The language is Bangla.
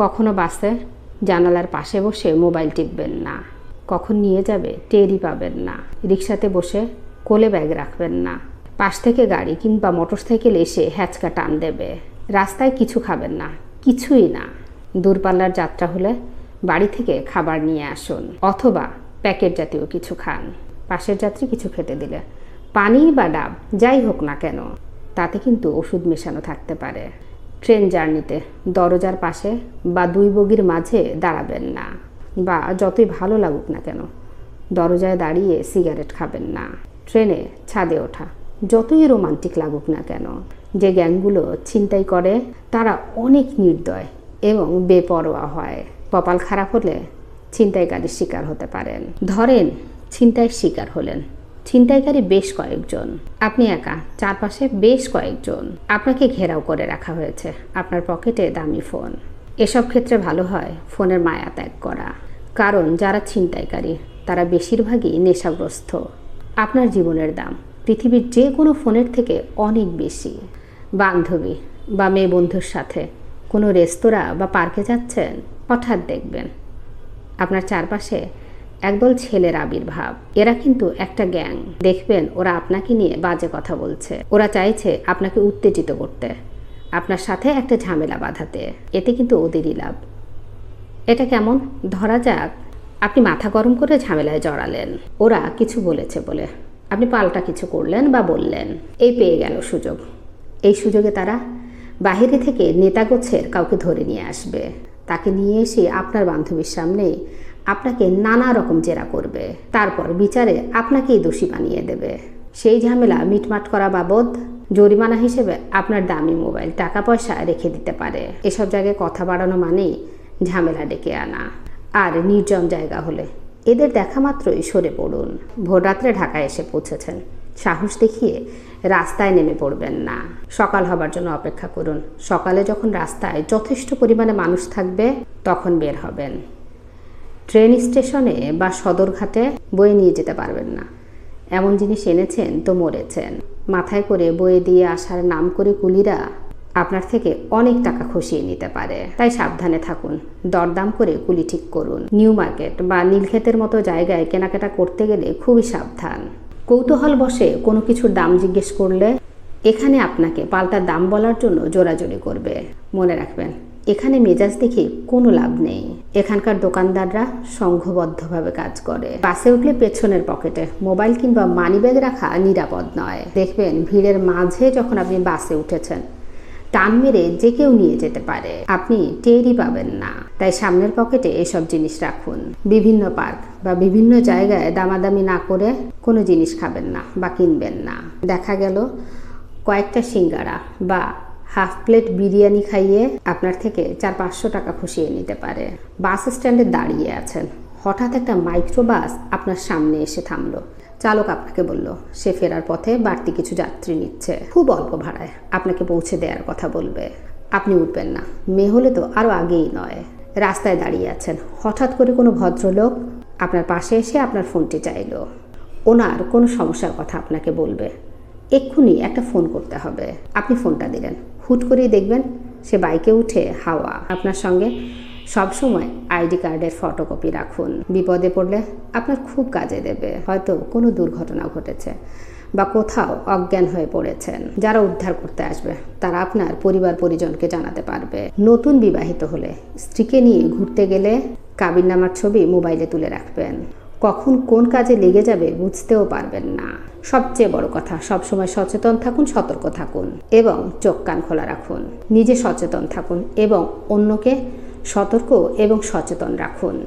কখনো বাসে জানালার পাশে বসে মোবাইল টিপবেন না। কখন নিয়ে যাবে টেরই পাবেন না। রিক্সাতে বসে কোলে ব্যাগ রাখবেন না। পাশ থেকে গাড়ি কিংবা মোটরসাইকেল এসে হ্যাচকা টান দেবে। রাস্তায় কিছু খাবেন না, কিছুই না। দূরপাল্লার যাত্রা হলে বাড়ি থেকে খাবার নিয়ে আসুন অথবা প্যাকেট জাতীয় কিছু খান। পাশের যাত্রী কিছু খেতে দিলে। পানি বা ডাব, যাই হোক না কেন, তাতে কিন্তু ওষুধ মেশানো থাকতে পারে। ট্রেন জার্নিতে, দরজার পাশে বা দুই বগির মাঝে দাঁড়াবেন না বা যতই ভালো লাগুক না কেন, দরজায় দাঁড়িয়ে সিগারেট খাবেন না। ট্রেনে ছাদে ওঠা, যতই রোমান্টিক লাগুক না কেন, যে গ্যাংগুলো ছিনতাই করে, তারা অনেক নির্দয় এবং বেপরোয়া হয়। কপাল খারাপ হলে ছিনতাইকারীর শিকার হতে পারেন। ধরেন, ছিনতাইয়ের শিকার হলেন। ছিনতাইকারী বেশ কয়েকজন। আপনি একা, চারপাশে বেশ কয়েকজন। আপনাকে ঘেরাও করে রাখা হয়েছে। আপনার পকেটে দামি ফোন। এসব ক্ষেত্রে ভালো হয় ফোনের মায়া ত্যাগ করা। কারণ যারা ছিনতাইকারী, তারা বেশিরভাগই নেশাগ্রস্ত। আপনার জীবনের দাম পৃথিবীর যে কোনো ফোনের থেকে অনেক বেশি। বান্ধবী বা মেয়ে বন্ধুর সাথে কোনো রেস্তোরাঁ বা পার্কে যাচ্ছেন, হঠাৎ দেখবেন। আপনার চারপাশে একদল ছেলের আবির্ভাব। এরা কিন্তু একটা গ্যাং। দেখবেন, ওরা আপনাকে নিয়ে বাজে কথা বলছে। ওরা চাইছে আপনাকে উত্তেজিত করতে। আপনার সাথে একটা ঝামেলা বাঁধাতে। এতে কিন্তু ওদেরই লাভ। এটা কেমন? ধরা যাক, আপনি মাথা গরম করে ঝামেলায় জড়ালেন। ওরা কিছু বলেছে বলে। আপনি পাল্টা কিছু করলেন বা বললেন। এই পেয়ে গেল সুযোগ। এই সুযোগে তারা বাহিরে থেকে নেতাগোছের কাউকে ধরে নিয়ে আসবে। তাকে নিয়ে এসে আপনার বান্ধবীর সামনে আপনাকে নানা রকম জেরা করবে। তারপর বিচারে আপনাকেই দোষী বানিয়ে দেবে। সেই ঝামেলা মিটমাট করা বাবদ জরিমানা হিসেবে আপনার দামি মোবাইল টাকা পয়সা রেখে দিতে পারে। এসব জায়গায় কথা বাড়ানো মানেই ঝামেলা ডেকে আনা। আর নির্জন জায়গা হলে এদের দেখা মাত্রই সরে পড়ুন। ভোররাত্রে ঢাকায় এসে পৌঁছেছেন। সাহস দেখিয়ে রাস্তায় নেমে পড়বেন না। সকাল হবার জন্য অপেক্ষা করুন। সকালে যখন রাস্তায় যথেষ্ট পরিমাণে মানুষ থাকবে, তখন বের হবেন। ট্রেন স্টেশনে বা সদরঘাটে বয়ে নিয়ে যেতে পারবেন না। এমন জিনিস এনেছেন তো মরেছেন। মাথায় করে বয়ে দিয়ে আসার নাম করে কুলিরা আপনার থেকে অনেক টাকা খসিয়ে নিতে পারে। তাই সাবধানে থাকুন। দরদাম করে কুলি ঠিক করুন। নিউ মার্কেট বা নীলক্ষেতের মতো জায়গায় কেনাকাটা করতে গেলে খুবই সাবধান। কৌতূহল বসে কোনো কিছুর দাম জিজ্ঞেস করলে এখানে আপনাকে পাল্টা দাম বলার জন্য জোরাজোরি করবে। মনে রাখবেন এখানে মেজাজ দেখে কোনো লাভ নেই। এখানকার দোকানদাররা সংঘবদ্ধভাবে কাজ করে। বাসে উঠলে পেছনের পকেটে। মোবাইল কিংবা মানিব্যাগ রাখা নিরাপদ নয়। দেখবেন ভিড়ের মাঝে যখন আপনি বাসে উঠেছেন, টান মেরে যে কেউ নিয়ে যেতে পারে। আপনি টেরই পাবেন না। তাই সামনের পকেটে এসব জিনিস রাখুন। বিভিন্ন পার্ক বা বিভিন্ন জায়গায় দামাদামি না করে কোনো জিনিস খাবেন না বা কিনবেন না। দেখা গেল কয়েকটা সিঙ্গারা বা হাফ প্লেট বিরিয়ানি খাইয়ে আপনার থেকে চার পাঁচশো টাকা খুশিয়ে নিতে পারে। বাস স্ট্যান্ডে দাঁড়িয়ে আছেন। হঠাৎ একটা মাইক্রো বাস আপনার সামনে এসে থামলো। চালক আপনাকে বলল, সে ফেরার পথে বাড়তি কিছু যাত্রী নিচ্ছে। খুব অল্প ভাড়ায় আপনাকে পৌঁছে দেওয়ার কথা বলবে। আপনি উঠবেন না। মেয়ে হলে তো আরও আগেই নয়। রাস্তায় দাঁড়িয়ে আছেন। হঠাৎ করে কোনো ভদ্রলোক আপনার পাশে এসে আপনার ফোনটি চাইলো। ওনার কোনো সমস্যার কথা আপনাকে বলবে। এক্ষুনি একটা ফোন করতে হবে। আপনি ফোনটা দিলেন। হুট করেই দেখবেন সে বাইকে উঠে হাওয়া। আপনার সঙ্গে সবসময় আইডি কার্ডের ফটোকপি রাখুন। বিপদে পড়লে আপনার খুব কাজে দেবে। হয়তো কোনো দুর্ঘটনা ঘটেছে বা কোথাও অজ্ঞান হয়ে পড়েছেন। যারা উদ্ধার করতে আসবে, তারা আপনার পরিবার পরিজনকে জানাতে পারবে। নতুন বিবাহিত হলে স্ত্রীকে নিয়ে ঘুরতে গেলে কাবিননামার ছবি মোবাইলে তুলে রাখবেন। কখন কোন কাজে লেগে যাবে বুঝতেও পারবেন না। সবচেয়ে বড় কথা, সবসময় সচেতন থাকুন, সতর্ক থাকুন এবং চোখ কান খোলা রাখুন। নিজে সচেতন থাকুন এবং অন্যকে সতর্ক এবং সচেতন রাখুন।